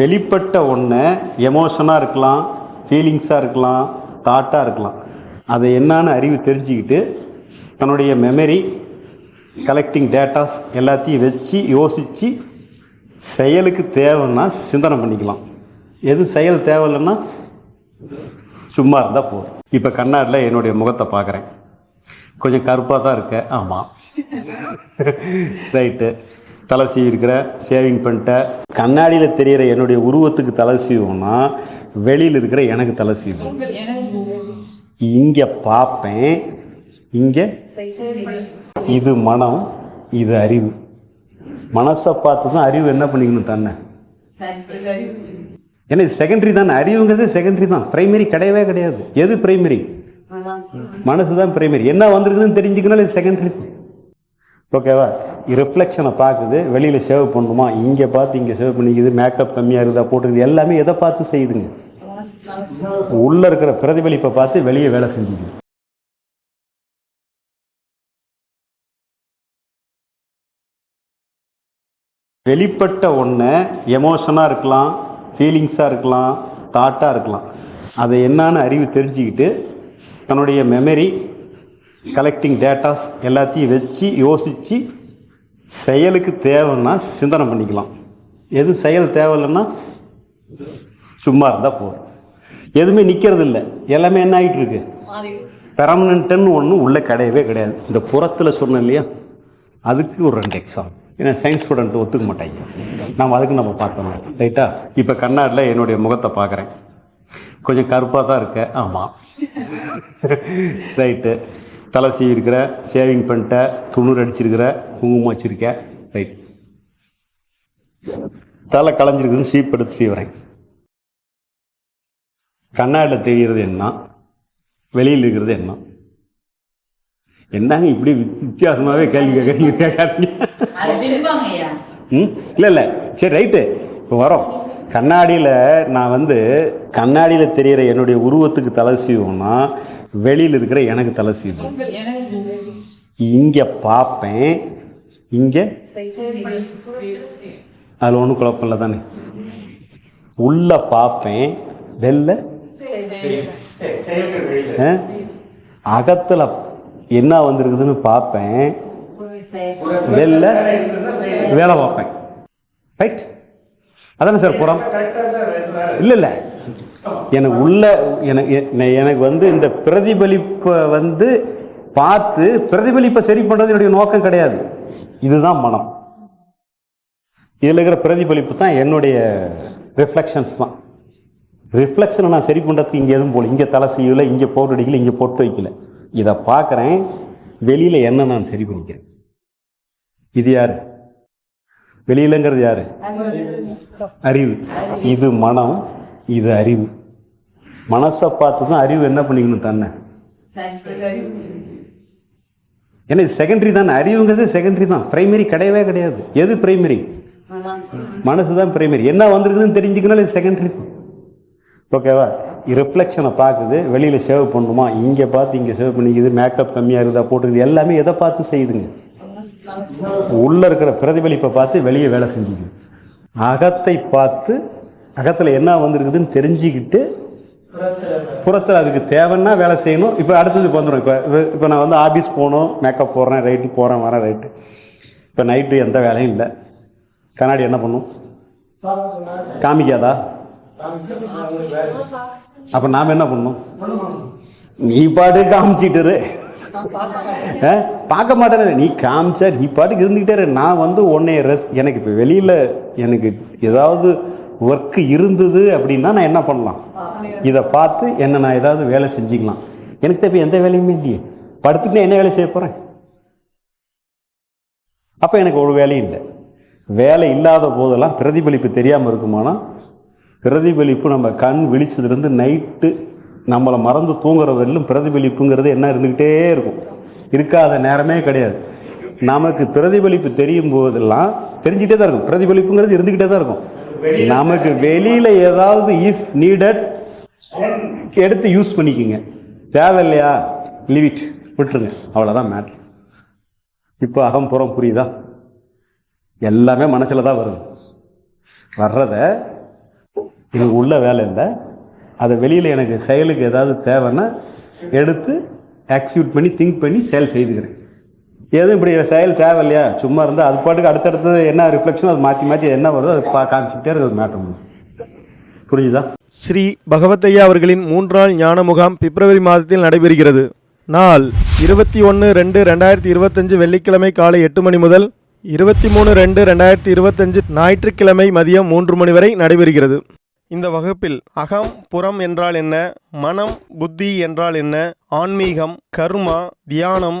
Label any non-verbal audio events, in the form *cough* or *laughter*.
வெளிப்பட்ட ஒன்று எமோஷனாக இருக்கலாம் ஃபீலிங்ஸாக இருக்கலாம் தாட்டாக இருக்கலாம். அதை என்னான்னு அறிவு தெரிஞ்சுக்கிட்டு தன்னுடைய மெமரி கலெக்டிங் டேட்டாஸ் எல்லாத்தையும் வச்சு யோசித்து செயலுக்கு தேவைன்னா சிந்தனை பண்ணிக்கலாம். எது செயல் தேவையில்லைன்னா சும்மா இருந்தால் போதும். இப்போ கண்ணாடியில் என்னுடைய முகத்தை பார்க்குறேன் கொஞ்சம் கருப்பாக தான் இருக்க. ஆமாம் ரைட்டு *laughs* தலை சீவிருக்கிற சேவிங் பண்ணிட்ட கண்ணாடியில் தெரிகிற என்னுடைய உருவத்துக்கு தலை சீவும்னா வெளியில் இருக்கிற எனக்கு தலை சீவும். இங்கே பார்ப்பேன் இங்கே இது மனம் இது அறிவு. மனசை பார்த்து தான் அறிவு என்ன பண்ணிக்கணும் தன்னை. ஏன்னா இது செகண்டரி தான். அறிவுங்கிறது செகண்டரி தான். பிரைமரி கிடையவே கிடையாது. எது பிரைமரி மனசு தான். பிரைமரி என்ன வந்திருக்குதுன்னு தெரிஞ்சுக்கனால இது செகண்டரி ஓகேவா ரிஃப்ளெக்ஷனை பார்க்குது. வெளியில் சேவ் பண்ணணுமா? இங்கே பார்த்து இங்கே சேவ் பண்ணிக்குது. மேக்கப் கம்மியாக இருக்குதா? போட்டுக்குது. எல்லாமே எதை பார்த்து செய்யுதுங்க? உள்ளே இருக்கிற பிரதிபலிப்பை பார்த்து வெளியே வேலை செஞ்சுது வெளிப்பட்ட ஒன்று எமோஷனாக இருக்கலாம் ஃபீலிங்ஸாக இருக்கலாம் தாட்டாக இருக்கலாம். அதை என்னான்னு அறிவு தெரிஞ்சுக்கிட்டு தன்னுடைய மெமரி கலெக்டிங் டேட்டாஸ் எல்லாத்தையும் வச்சு யோசித்து செயலுக்கு தேவைன்னா சிந்தனை பண்ணிக்கலாம். எது செயல் தேவையில்லைன்னா சும்மா இருந்தால் போதும். எதுவுமே நிற்கிறது இல்லை. எல்லாமே என்ன ஆகிட்டு இருக்கு? பெர்மனண்ட்டுன்னு ஒன்று உள்ளே கிடையவே கிடையாது. இந்த புறத்தில் சொன்னேன் இல்லையா? அதுக்கு ஒரு ரெண்டு எக்ஸாம் ஏன்னா சயின்ஸ் ஸ்டூடெண்ட் ஒத்துக்க மாட்டாங்க. நம்ம அதுக்கு நம்ம பார்த்தோம் ரைட்டா இப்போ கண்ணாடியில் என்னுடைய முகத்தை பார்க்குறேன். கொஞ்சம் கருப்பாக தான் இருக்க. ஆமாம் ரைட்டு *laughs* தலை சீவிருக்கிற சேவிங் பண்ணிட்ட துணூர் அடிச்சிருக்கிற குங்குமம் வச்சிருக்க. ரைட் தலை களைஞ்சிருக்குதுன்னு சீப் எடுத்து சீவுறேன். கண்ணாடியில் தெரிகிறது என்ன? வெளியில் இருக்கிறது என்ன? என்னங்க இப்படி வித்- வித்தியாசமாவே கேள்வி கேட்குறீங்க? கேட்காதீங்க. ம்? இல்லை இல்லை. சரி ரைட்டு இப்போ வரோம். கண்ணாடியில் நான் வந்து கண்ணாடியில் தெரிகிற என்னுடைய உருவத்துக்கு தலை சீவும்னா வெளியில் இருக்கிற எனக்கு தலை சீவும் இங்கே பார்ப்பேன் இங்கே அதில் ஒன்றும் குழப்பம் இல்லை தானே? உள்ள பார்ப்பேன் வெளில அகத்தில் என்ன வந்திருக்குதுன்னு பார்ப்பேன் வெளில வேலை பார்ப்பேன் ரைட் அதானே சார் புறம்? இல்லை இல்லை. எனக்கு உள்ள எனக்கு வந்து இந்த பிரதிபலிப்பை வந்து பார்த்து பிரதிபலிப்பை சரி பண்ணுறது என்னுடைய நோக்கம் கிடையாது. இதுதான் மனம். இதில் இருக்கிற பிரதிபலிப்பு தான் என்னுடைய ரிஃப்ளெக்ஷன்ஸ் தான். ரிஃப்ளெக்ஷனை நான் சரி பண்ணுறதுக்கு இங்கே எதுவும் போகல இங்கே தலை செய்யல இங்கே போட்டு அடிக்கல இங்கே போட்டு வைக்கல. இதை பார்க்குறேன் வெளியில் என்ன நான் சரி பண்ணிக்கிறேன்? இது யார்? வெளியிலங்கிறது யாரு? அறிவு. இது மனம். இது அறிவு. மனசை பார்த்து தான் அறிவு என்ன பண்ணிக்கணும் தன்னை? சரி ஏன்னா இது செகண்டரி தானே. அறிவுங்கிறது செகண்டரி தான். பிரைமரி கிடையவே கிடையாது. எது பிரைமரி மனசு தான் பிரைமரி என்ன வந்திருக்குதுன்னு தெரிஞ்சுக்கனால இது செகண்டரி தான். ஓகேவா ரிஃப்ளெக்ஷனை பார்க்குது. வெளியில் சேவ் பண்ணணுமா? இங்கே பார்த்து இங்கே சேவ் பண்ணிக்குது. மேக்கப் கம்மியாக இருக்குதா? போட்டுக்குது. எல்லாமே எதை பார்த்து செய்யுதுங்க? உள்ளே இருக்கிற பிரதிபலிப்பை பார்த்து வெளியே வேலை செஞ்சுக்குது. அகத்தை பார்த்து அகத்தில் என்ன வந்திருக்குதுன்னு தெரிஞ்சுக்கிட்டு புறத்தில் அதுக்கு தேவைன்னா வேலை செய்யணும். இப்போ அடுத்தது வந்துடும் இப்போ இப்போ நான் வந்து ஆஃபீஸ் போகணும் மேக்கப் போடுறேன் ரைட்டு போகிறேன் வரேன் ரைட்டு இப்போ நைட்டு எந்த வேலையும் இல்லை. கண்ணாடி என்ன பண்ணும்? காமிக்காதா? அப்போ நாம் என்ன பண்ணணும் நீ பாட்டு காமிச்சிட்டு இரு. ஆ? பார்க்க மாட்டேன் நீ காமிச்சா நீ பாட்டுக்கு இருந்துக்கிட்டே நான் வந்து உன்னைய ரெஸ் எனக்கு இப்போ வெளியில் எனக்கு ஏதாவது ஒர்க்கு இருந்தது அப்படின்னா நான் என்ன பண்ணலாம்? இதை பார்த்து என்ன நான் ஏதாவது வேலை செஞ்சுக்கலாம். எனக்கு இப்போ எந்த வேலையுமே இல்லையே. படுத்துட்டு நான் என்ன வேலை செய்ய போகிறேன் அப்போ எனக்கு ஒரு வேலையும் இல்லை. வேலை இல்லாத போதெல்லாம் பிரதிபலிப்பு தெரியாமல் இருக்குமானா? பிரதிபலிப்பு நம்ம கண் விழிச்சதுலேருந்து நைட்டு நம்மளை மறந்து தூங்குற வரையிலும் பிரதிபலிப்புங்கிறது என்ன இருந்துக்கிட்டே இருக்கும். இருக்காத நேரமே கிடையாது. நமக்கு பிரதிபலிப்பு தெரியும் போதெல்லாம் தெரிஞ்சுக்கிட்டே தான் இருக்கும். பிரதிபலிப்புங்கிறது இருந்துக்கிட்டே தான் இருக்கும். நமக்கு வெளியில் ஏதாவது இஃப் நீடட் எடுத்து யூஸ் பண்ணிக்கோங்க. தேவையில்லையா? லிவிட் விட்டுருங்க. அவ்வளோதான் மேட்ரு இப்போ அகம்புறம் புரியுதா? எல்லாமே மனசில் தான் வருது வர்றத எனக்கு உள்ள வேலை இல்லை. அதை வெளியில் எனக்கு செயலுக்கு ஏதாவது தேவைன்னா எடுத்து எக்ஸிக்யூட் பண்ணி திங்க் பண்ணி செயல் செய்துக்கிறேன். எதுவும் இப்படி செயல் தேவையில்லையா? சும்மா இருந்தால் அது பாட்டுக்கு அடுத்தடுத்தது என்ன ரிஃப்ளெக்ஷன் அது மாற்றி மாற்றி என்ன வருதோ அது பா காமிச்சிக்கிட்டே இருக்குது மேட்ரு புரிஞ்சுதா? ஸ்ரீ பகவத்தையா அவர்களின் மூன்றாள் ஞான முகாம் பிப்ரவரி மாதத்தில் நடைபெறுகிறது. நாள் இருபத்தி ஒன்று ரெண்டு ரெண்டாயிரத்தி இருபத்தஞ்சு வெள்ளிக்கிழமை காலை எட்டு மணி முதல் இருபத்தி மூணு ரெண்டு ரெண்டாயிரத்தி இருபத்தஞ்சு ஞாயிற்றுக்கிழமை மதியம் மூன்று மணி வரை நடைபெறுகிறது. இந்த வகுப்பில் அகம் புறம் என்றால் என்ன மனம் புத்தி என்றால் என்ன ஆன்மீகம் கர்மா தியானம்